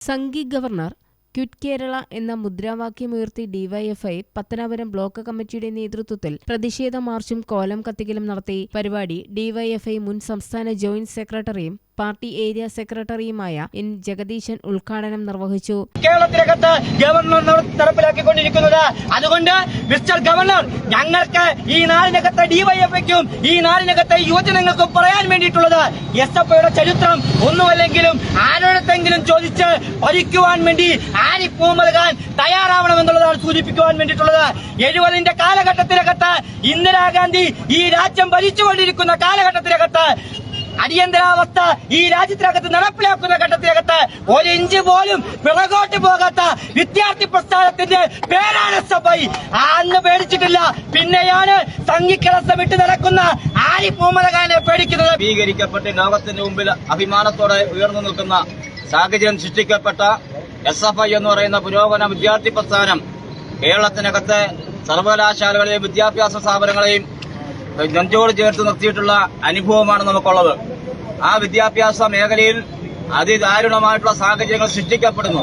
Sanghi governor quit Kerala എന്ന മുദ്രാവാക്യമുയർത്തി DYFI Pathanapuram block കമ്മിറ്റിയുടെ നേതൃത്വത്തിൽ പ്രതിഷേധ മാർച്ചും കോലം കത്തിക്കലും നടത്തി പരിപാടി ഡിവൈഎഫ്ഐ മുൻ സംസ്ഥാന ജോയിന്റ് സെക്രട്ടറിയും പാർട്ടി ഏരിയ സെക്രട്ടറിയുമായ എൻ ജഗദീശൻ ഉദ്ഘാടനം നിർവഹിച്ചു. കേരളത്തിനകത്ത് ഗവർണർ നട- നടപ്പിലാക്കിക്കൊണ്ടിരിക്കുന്നത് അതുകൊണ്ട് മിസ്റ്റർ ഗവർണർ ഞങ്ങൾക്ക് ഈ നാടിനകത്തെ ഡിവൈഎഫ്ഐക്കും ഈ നാടിനകത്തെ യുവജനങ്ങൾക്കും പറയാൻ വേണ്ടിയിട്ടുള്ളത് എസ് എഫ് ഐയുടെ ചരിത്രം ഒന്നുമല്ലെങ്കിലും ആരോടത്തെങ്കിലും ചോദിച്ച് പഠിക്കുവാൻ വേണ്ടി ആരിപ്പൂ നൽകാൻ തയ്യാറാവണമെന്നുള്ളതാണ് സൂചിപ്പിക്കുവാൻ വേണ്ടിയിട്ടുള്ളത്. എഴുപതിന്റെ കാലഘട്ടത്തിനകത്ത് ഇന്ദിരാഗാന്ധി ഈ രാജ്യം ഭരിച്ചുകൊണ്ടിരിക്കുന്ന കാലഘട്ടത്തിനകത്ത് അടിയന്തരാവസ്ഥ ഈ രാജ്യത്തിനകത്ത് നടപ്പിലാക്കുന്ന ഘട്ടത്തിനകത്ത് ഒരു ഇഞ്ച് പോലും പിറകോട്ട് പോകാത്ത വിദ്യാർത്ഥി പ്രസ്ഥാനത്തിന്റെ പേരാണ് സഭ. അന്ന് പേടിച്ചിട്ടില്ല. പിന്നെയാണ് സംഘിക്കലസം ഇട്ട് നടക്കുന്ന ആരിഫ് മുഹമ്മദ് പേടിക്കുന്നത്. സ്വീകരിക്കപ്പെട്ട് ലോകത്തിന്റെ മുമ്പിൽ അഭിമാനത്തോടെ ഉയർന്നു നിൽക്കുന്ന സാഹചര്യം സൃഷ്ടിക്കപ്പെട്ട എസ് എഫ് ഐ എന്ന് പറയുന്ന പുരോഗമന വിദ്യാർത്ഥി പ്രസ്ഥാനം കേരളത്തിനകത്തെ സർവകലാശാലകളെയും വിദ്യാഭ്യാസ സ്ഥാപനങ്ങളെയും നെഞ്ചോട് ചേർത്ത് നിർത്തിയിട്ടുള്ള അനുഭവമാണ് നമുക്കുള്ളത്. ആ വിദ്യാഭ്യാസ മേഖലയിൽ അതിദാരുണമായിട്ടുള്ള സാഹചര്യങ്ങൾ സൃഷ്ടിക്കപ്പെടുന്നു.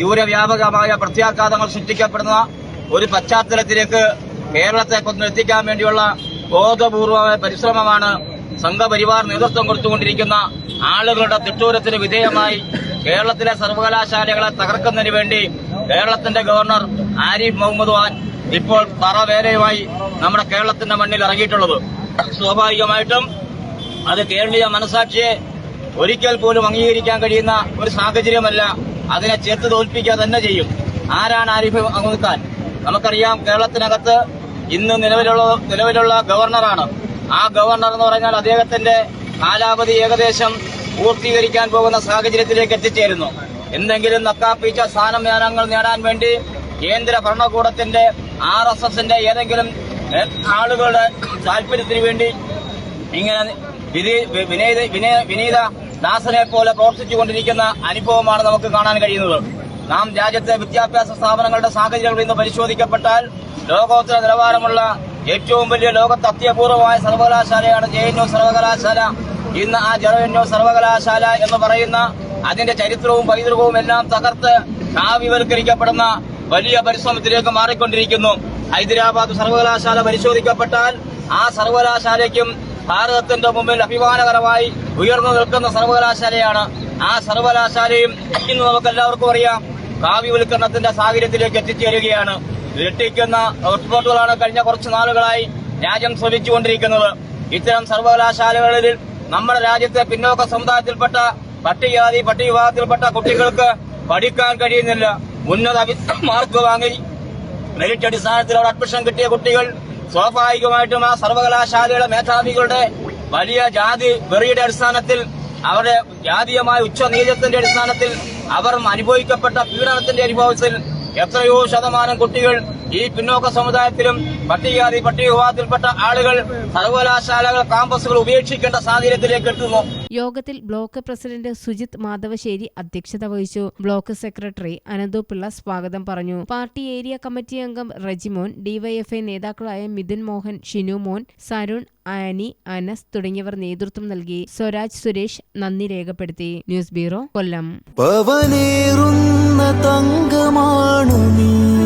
ദൂരവ്യാപകമായ പ്രത്യാഘാതങ്ങൾ സൃഷ്ടിക്കപ്പെടുന്ന ഒരു പശ്ചാത്തലത്തിലേക്ക് കേരളത്തെ കൊണ്ടെത്തിക്കാൻ വേണ്ടിയുള്ള ബോധപൂർവമായ പരിശ്രമമാണ് സംഘപരിവാർ നേതൃത്വം കൊടുത്തുകൊണ്ടിരിക്കുന്ന ആളുകളുടെ തിട്ടൂരത്തിന് വിധേയമായി കേരളത്തിലെ സർവകലാശാലകളെ തകർക്കുന്നതിന് വേണ്ടി കേരളത്തിന്റെ ഗവർണർ ആരിഫ് മുഹമ്മദ് ഖാൻ ഇപ്പോൾ പറവേരയുമായി നമ്മുടെ കേരളത്തിന്റെ മണ്ണിൽ ഇറങ്ങിയിട്ടുള്ളത്. സ്വാഭാവികമായിട്ടും അത് കേരളീയ മനസാക്ഷിയെ ഒരിക്കൽ പോലും അംഗീകരിക്കാൻ കഴിയുന്ന ഒരു സാഹചര്യമല്ല അതിനെ ചേർത്ത് തോൽപ്പിക്കുക തന്നെ ചെയ്യും. ആരാണ് ആരിഫ് അഹമ്മദ് ഖാൻ? നമുക്കറിയാം കേരളത്തിനകത്ത് ഇന്ന് നിലവിലുള്ള നിലവിലുള്ള ഗവർണറാണ്. ആ ഗവർണർ എന്ന് പറഞ്ഞാൽ അദ്ദേഹത്തിന്റെ കാലാവധി ഏകദേശം പൂർത്തീകരിക്കാൻ പോകുന്ന സാഹചര്യത്തിലേക്ക് എത്തിച്ചേരുന്നു. എന്തെങ്കിലും നക്കാപ്പിച്ച സ്ഥാനം സ്ഥാനമാനങ്ങൾ നേടാൻ വേണ്ടി കേന്ദ്ര ഭരണകൂടത്തിന്റെ ആർ എസ് എസിന്റെ ഏതെങ്കിലും ആളുകളുടെ താല്പര്യത്തിന് വേണ്ടി ഇങ്ങനെ വിനീത വിനീത ദാസനെ പോലെ പ്രവർത്തിച്ചുകൊണ്ടിരിക്കുന്ന അനുഭവമാണ് നമുക്ക് കാണാൻ കഴിയുന്നത്. നാം രാജ്യത്തെ വിദ്യാഭ്യാസ സ്ഥാപനങ്ങളുടെ സാഹചര്യങ്ങൾ ഇന്ന് പരിശോധിക്കപ്പെട്ടാൽ ലോകോത്തര നിലവാരമുള്ള ഏറ്റവും വലിയ ലോകത്ത് അത്യപൂർവമായ സർവകലാശാലയാണ് ജെ എൻ സർവകലാശാല. ഇന്ന് ആ ജെ സർവകലാശാല എന്ന് പറയുന്ന അതിന്റെ ചരിത്രവും പൈതൃകവും എല്ലാം തകർത്ത് കാവ്യവൽക്കരിക്കപ്പെടുന്ന വലിയ പരിശ്രമത്തിലേക്ക് മാറിക്കൊണ്ടിരിക്കുന്നു. ഹൈദരാബാദ് സർവകലാശാല പരിശോധിക്കപ്പെട്ടാൽ ആ സർവകലാശാലയ്ക്കും ഭാരതത്തിന്റെ മുമ്പിൽ അഭിമാനകരമായി ഉയർന്നു നിൽക്കുന്ന സർവകലാശാലയാണ്. ആ സർവകലാശാലയും ഇന്ന് നമുക്ക് എല്ലാവർക്കും അറിയാം കാവ്യവൽക്കരണത്തിന്റെ സാഹചര്യത്തിലേക്ക് എത്തിച്ചേരുകയാണ്. ഞെട്ടിക്കുന്ന റിപ്പോർട്ടുകളാണ് കഴിഞ്ഞ കുറച്ച് നാളുകളായി രാജ്യം ശ്രമിച്ചുകൊണ്ടിരിക്കുന്നത്. ഇത്തരം സർവകലാശാലകളിൽ നമ്മുടെ രാജ്യത്തെ പിന്നോക്ക സമുദായത്തിൽപ്പെട്ട പട്ടികജാതി പട്ടികവിഭാഗത്തിൽപ്പെട്ട കുട്ടികൾക്ക് പഠിക്കാൻ കഴിയുന്നില്ല. ഉന്നത മാർക്ക് വാങ്ങി മെറിറ്റ് അടിസ്ഥാനത്തിൽ അവിടെ അഡ്മിഷൻ കിട്ടിയ കുട്ടികൾ സ്വാഭാവികമായിട്ടും ആ സർവകലാശാലയുടെ മേധാവികളുടെ വലിയ ജാതി വെറിയുടെ അടിസ്ഥാനത്തിൽ അവരുടെ ജാതീയമായ ഉച്ചനീചത്തിന്റെ അടിസ്ഥാനത്തിൽ അവർ അനുഭവിക്കപ്പെട്ട പീഡനത്തിന്റെ അനുഭവത്തിൽ എത്രയോ ശതമാനം കുട്ടികൾ ഈ പിന്നോക്ക സമുദായത്തിലും പട്ടികജാതി പട്ടികവിഭാഗത്തിൽപ്പെട്ട ആളുകൾ സർവകലാശാലകൾ കാമ്പസുകൾ ഉപേക്ഷിക്കേണ്ട സാഹചര്യത്തിലേക്ക് എത്തുന്നു. യോഗത്തിൽ ബ്ലോക്ക് പ്രസിഡന്റ് സുജിത് മാധവശ്ശേരി അധ്യക്ഷത വഹിച്ചു. ബ്ലോക്ക് സെക്രട്ടറി അനന്തു പിള്ള സ്വാഗതം പറഞ്ഞു. പാർട്ടി ഏരിയ കമ്മിറ്റി അംഗം റജിമോൻ ഡിവൈഎഫ്ഐ നേതാക്കളായ മിഥുൻ മോഹൻ ഷിനു മോൻ സരുൺ ആനി അനസ് തുടങ്ങിയവർ നേതൃത്വം നൽകി. സ്വരാജ് സുരേഷ് നന്ദി രേഖപ്പെടുത്തി. ന്യൂസ് ബ്യൂറോ കൊല്ലം. പവനേറുന്ന തങ്കമാണു നീ.